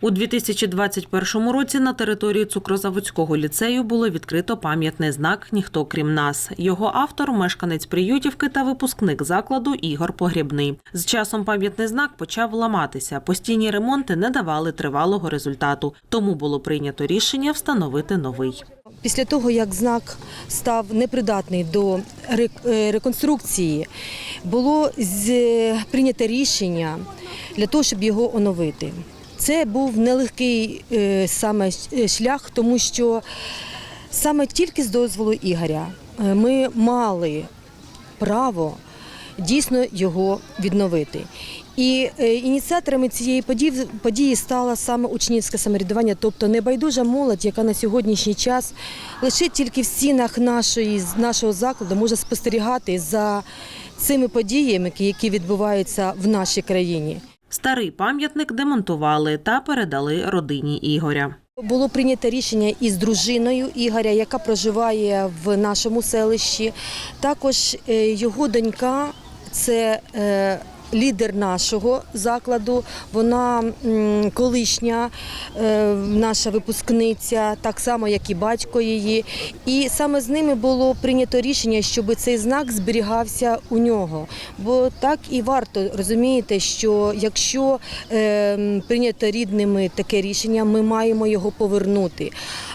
У 2021 році на території цукрозаводського ліцею було відкрито пам'ятний знак Ніхто крім нас. Його автор мешканець Приютівки та випускник закладу Ігор Погрібний. З часом пам'ятний знак почав ламатися. Постійні ремонти не давали тривалого результату, тому було прийнято рішення встановити новий. Після того, як знак став непридатний до е, реконструкції, було прийнято рішення для того, щоб його оновити. Це був нелегкий е, саме е, шлях, тому що саме тільки з дозволу Ігоря е, ми мали право дійсно його відновити. І ініціаторами цієї події стало саме учнівське самоврядування, тобто небайдужа молодь, яка на сьогоднішній час лише тільки в стінах нашої, нашого закладу може спостерігати за цими подіями, які відбуваються в нашій країні. Старий пам'ятник демонтували та передали родині Ігоря. Було прийнято рішення із дружиною Ігоря, яка проживає в нашому селищі. Також е, його донька це е, лідер нашого закладу. Вона колишня е, наша випускниця, так само як і батько її. І саме з ними було прийнято рішення, щоб цей знак зберігався у нього. Бо так і варто розумієте, що якщо е, прийнято рідними таке рішення, ми маємо його повернути.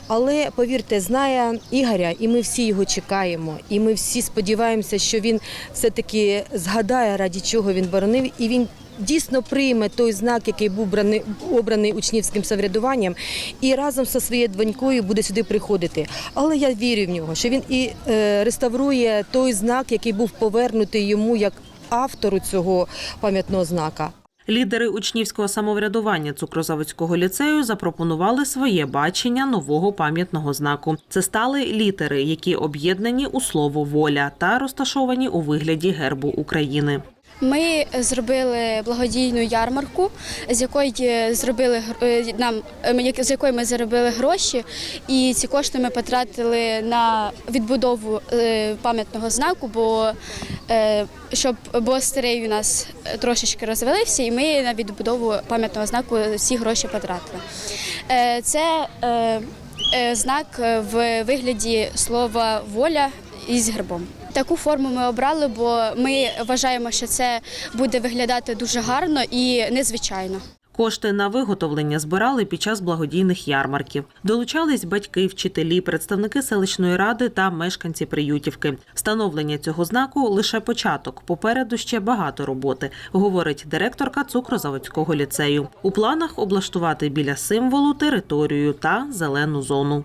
Але повірте, знає Ігоря, і ми всі його чекаємо. І ми всі сподіваємося, що він все-таки згадає, раді чого він боронив, і він. Дійсно прийме той знак, який був браний- обраний учнівським самоврядуванням, і разом зі своєю донькою буде сюди приходити. Але я вірю в нього, що він і е, реставрує той знак, який був повернутий йому як автору цього пам'ятного знака. Лідери учнівського самоврядування цукрозаводського ліцею запропонували своє бачення нового пам'ятного знаку. Це стали літери, які об'єднані у слово воля та розташовані у вигляді гербу України. Ми зробили благодійну ярмарку, з якої зробили е, нам е, з якої ми заробили гроші, і ці кошти ми потратили на відбудову е, пам'ятного знаку, бо е, щоб бо старий у нас трошечки розвалився, і ми на відбудову пам'ятного знаку всі гроші потратили. Е, Це е, е, знак в вигляді слова воля із гербом. Таку форму ми обрали, бо ми вважаємо, що це буде виглядати дуже гарно і незвичайно. Кошти на виготовлення збирали під час благодійних ярмарків. Долучались батьки, вчителі, представники селищної ради та мешканці Приютівки. Встановлення цього знаку лише початок. Попереду ще багато роботи, говорить директорка цукрозаводського ліцею. У планах облаштувати біля символу територію та зелену зону.